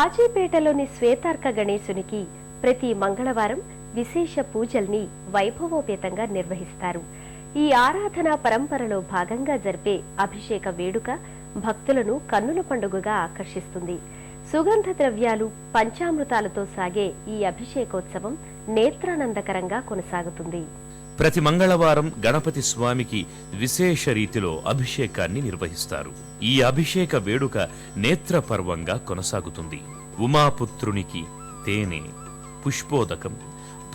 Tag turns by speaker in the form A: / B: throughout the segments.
A: కాజీపేటలోని శ్వేతార్క గణేశునికి ప్రతి మంగళవారం విశేష పూజల్ని వైభవోపేతంగా నిర్వహిస్తారు. ఈ ఆరాధన పరంపరలో భాగంగా జరిపే అభిషేక వేడుక భక్తులను కన్నుల పండుగగా ఆకర్షిస్తుంది. సుగంధ ద్రవ్యాలు పంచామృతాలతో సాగే ఈ అభిషేకోత్సవం నేత్రానందకరంగా కొనసాగుతుంది.
B: ప్రతి మంగళవారం గణపతి స్వామికి విశేష రీతిలో అభిషేకాన్ని నిర్వహిస్తారు. ఈ అభిషేక వేడుక నేత్రపర్వంగా కొనసాగుతుంది. ఉమాపుత్రునికి తేనె పుష్పోదకం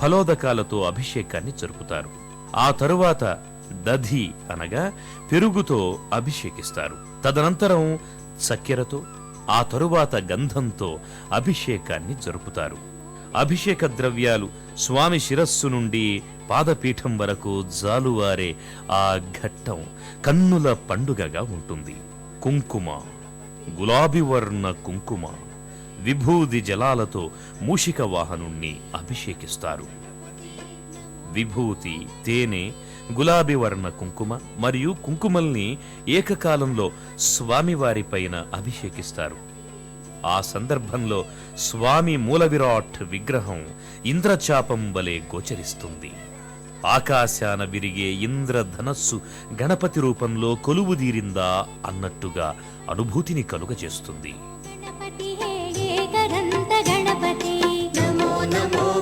B: ఫలోదకాలతో అభిషేకాన్ని జరుపుతారు. ఆ తరువాత దధి అనగా పెరుగుతో అభిషేకిస్తారు. తదనంతరం చక్కెరతో ఆ తరువాత గంధంతో అభిషేకాన్ని జరుపుతారు. అభిషేక ద్రవ్యాలు స్వామి శిరస్సు నుండి పాదపీఠం వరకు జాలువారే ఆ ఘట్టం కన్నుల పండుగగా ఉంటుంది. కుంకుమ గులాబీ వర్ణ కుంకుమ విభూది జలాలతో మూషిక వాహనుణ్ణి అభిషేకిస్తారు. విభూతి తేనె గులాబీ వర్ణ కుంకుమ మరియు కుంకుమల్ని ఏకకాలంలో స్వామివారిపైన అభిషేకిస్తారు. ఆ సందర్భంలో స్వామి మూలవిరాట్ విగ్రహం ఇంద్రచాపం వలె గోచరిస్తుంది. ఆకాశాన విరిగే ఇంద్రధనస్సు గణపతి రూపంలో కొలువుదీరిందా అన్నట్టుగా అనుభూతిని కలుగజేస్తుంది.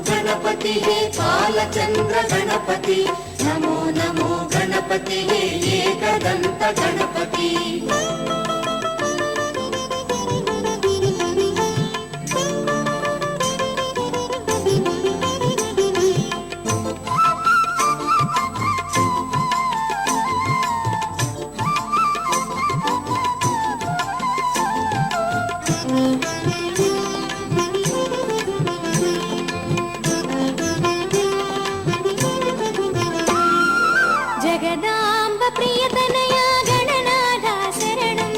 C: గణపతి పాలచంద్ర గణపతి. నమో నమో గణపతి
D: जगदाम्ब प्रियतनया गणनाथा शरणं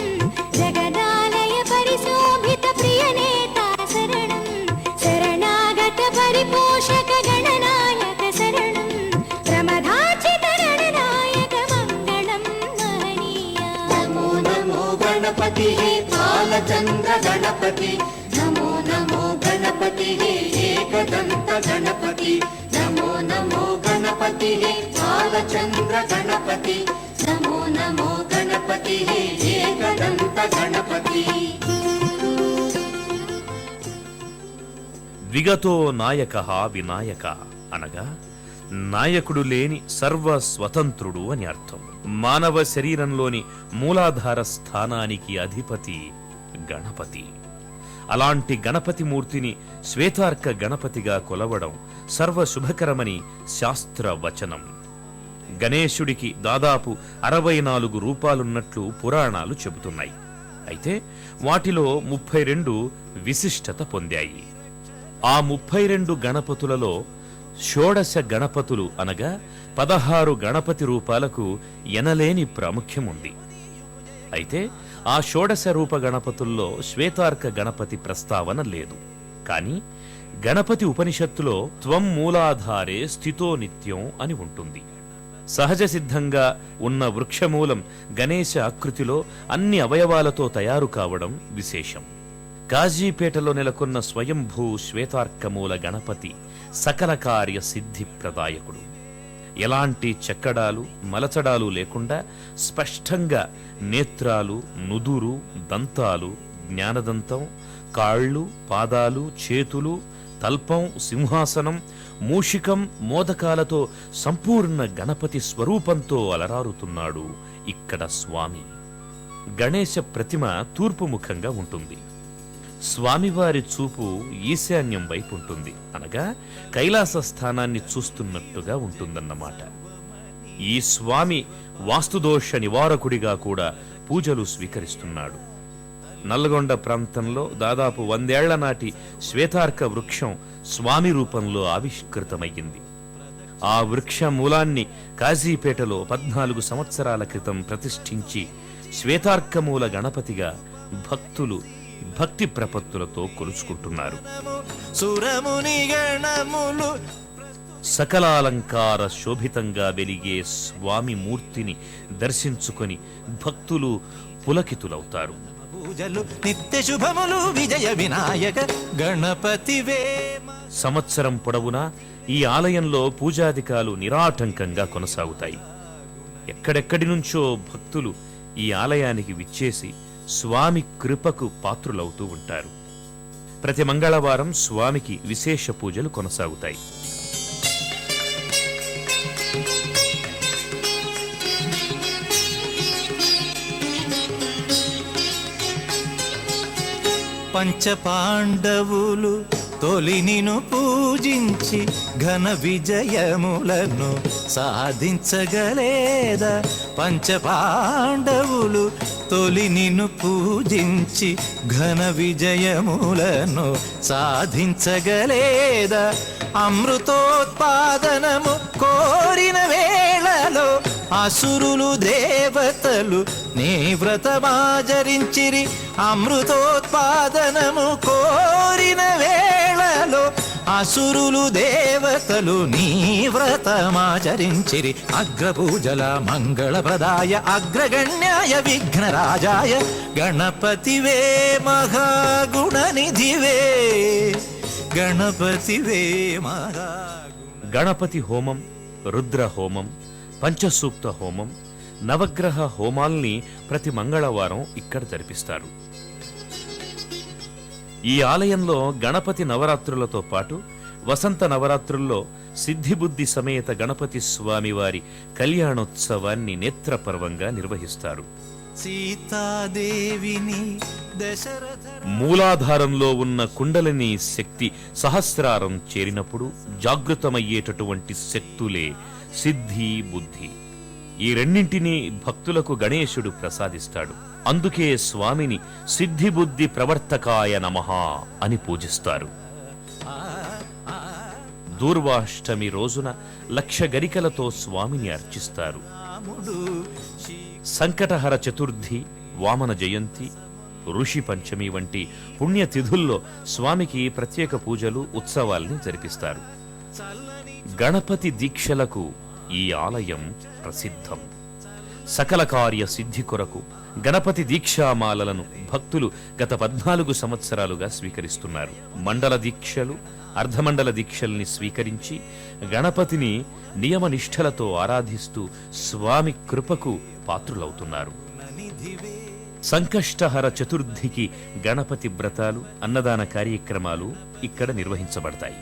D: जगदालय परिशोभित प्रियनेता शरणं शरणागत परिपोषक गणनायक शरणं प्रमदाचित गणनायक मङ्गलं महनीया
C: नमो नमो गणपति हे बालचन्द्र गणपति नमो नमो गणपति हे एकदन्त गणपति నమో నమో గణపతి బాలచంద్ర గణపతి. నమో నమో గణపతి ఏకదంత గణపతి.
B: విగతో నాయక వినాయక అనగా నాయకుడు లేని సర్వ స్వతంత్రుడు అని అర్థం. మానవ శరీరంలోని మూలాధార స్థానానికి అధిపతి గణపతి. అలాంటి గణపతి మూర్తిని శ్వేతార్క గణపతిగా కొలవడం సర్వ శుభకరమని శాస్త్ర వచనం గణేశుడికి దాదాపు అరవై నాలుగు రూపాలున్నట్లు పురాణాలు చెబుతున్నాయి. అయితే వాటిలో ముప్పై రెండు విశిష్టత పొందాయి. ఆ ముప్పై రెండు గణపతులలో షోడశ గణపతులు అనగా పదహారు గణపతి రూపాలకు ఎనలేని ప్రాముఖ్యముంది. అయితే ఆ షోడశ రూప గణపతుల్లో శ్వేతార్క గణపతి ప్రస్తావన లేదు. కాని గణపతి ఉపనిషత్తులో త్వం మూలాధారే స్థితో నిత్యం అని ఉంటుంది. సహజ సిద్ధంగా ఉన్న వృక్షమూలం గణేశ ఆకృతిలో అన్ని అవయవాలతో తయారు కావడం విశేషం. కాజీపేటలో నెలకొన్న స్వయంభూ శ్వేతార్కమూల గణపతి సకల కార్య సిద్ధి ప్రదాయకుడు. ఎలాంటి చెక్కడాలు మలచడాలు లేకుండా స్పష్టంగా నేత్రాలు నుదురు దంతాలు జ్ఞానదంతం కాళ్ళు పాదాలు చేతులు తల్పం సింహాసనం మూషికం మోదకాలతో సంపూర్ణ గణపతి స్వరూపంతో అలరారుతున్నాడు ఇక్కడ స్వామి. గణేశ ప్రతిమ తూర్పుముఖంగా ఉంటుంది. స్వామివారి చూపు ఈశాన్యం వైపు ఉంటుంది. అనగా కైలాస స్థానాన్ని చూస్తున్నట్టుగా ఉంటుందన్నమాట. ఈ స్వామి వాస్తుదోష నివారకుడిగా కూడా పూజలు స్వీకరిస్తున్నాడు. నల్గొండ ప్రాంతంలో దాదాపు వందేళ్ళ నాటి శ్వేతార్క వృక్షం స్వామి రూపంలో ఆవిష్కృతమయ్యింది. ఆ వృక్ష మూలాన్ని కాజీపేటలో పద్నాలుగు సంవత్సరాల క్రితం ప్రతిష్ఠించి శ్వేతార్కమూల గణపతిగా భక్తులు భక్తి ప్రపత్తులతో కొలుచుకుంటున్నారు. సకలాలంకార శోభితంగా వెలిగే స్వామి మూర్తిని దర్శించుకొని భక్తులు పులకితులవుతారు.
E: పూజలు నిత్య శుభములు విజయ వినాయక గణపతివే
B: సంవత్సరం పొడవునా ఈ ఆలయంలో పూజాధికాలు నిరాటంకంగా కొనసాగుతాయి. ఎక్కడెక్కడి నుంచో భక్తులు ఈ ఆలయానికి విచ్చేసి స్వామి కృపకు పాత్రులవుతూ ఉంటారు. ప్రతి మంగళవారం స్వామికి విశేష పూజలు కొనసాగుతాయి.
E: పంచపాండవులు తొలినిను పూజించి ఘన విజయములను సాధించగలేదా? పంచపాండవులు తొలి నిన్ను పూజించి ఘన విజయములను సాధించగలేదా? అమృతోత్పాదనము కోరిన వేళలో అసురులు దేవతలు నీ వ్రతమాచరించిరి. అమృతోత్పాదనము కోరిన వేళ అసురులు దేవతలు నీ వ్రతమాచరించిరి. అగ్రపూజల మంగళప్రదాయ అగ్రగణ్యాయ విఘ్నరాజాయ గణపతివే మహాగుణనిధివే. గణపతివే మహా
B: గణపతి హోమం రుద్ర హోమం పంచసూక్త హోమం నవగ్రహ హోమాల్ని ప్రతి మంగళవారం ఇక్కడ జరిపిస్తారు. ఈ ఆలయంలో గణపతి నవరాత్రులతో పాటు వసంత నవరాత్రుల్లో సిద్ధిబుద్ధి సమేత గణపతి స్వామివారి కళ్యాణోత్సవాన్ని నేత్రపర్వంగా నిర్వహిస్తారు.
E: సీతాదేవిని దశరథ
B: మూలాధారంలో ఉన్న కుండలిని శక్తి సహస్రారం చేరినప్పుడు జాగృతమయ్యేటటువంటి శక్తులే సిద్ధి బుద్ధి. ఈ రెండింటినీ భక్తులకు గణేశుడు ప్రసాదిస్తాడు. అందుకే స్వామిని సిద్ధి బుద్ధి ప్రవర్తకాయ నమ అని పూజిస్తారు. దూర్వాష్టమి రోజున లక్ష గరికలతో స్వామిని అర్చిస్తారు. సంకటహర చతుర్థి వామన జయంతి ఋషి పంచమి వంటి పుణ్యతిథుల్లో స్వామికి ప్రత్యేక పూజలు ఉత్సవాల్ని జరిపిస్తారు. గణపతి దీక్షలకు ఈ ఆలయం ప్రసిద్ధం. సకల కార్య సిద్ధి కొరకు గణపతి దీక్షామాలలను భక్తులు గత పద్నాలుగు సంవత్సరాలుగా స్వీకరిస్తున్నారు. మండల దీక్షలు అర్ధమండల దీక్షల్ని స్వీకరించి గణపతిని నియమ నిష్ఠలతో ఆరాధిస్తూ స్వామి కృపకు పాత్రులవుతున్నారు. సంకష్టహర చతుర్థికి గణపతి వ్రతాలు అన్నదాన కార్యక్రమాలు ఇక్కడ నిర్వహించబడతాయి.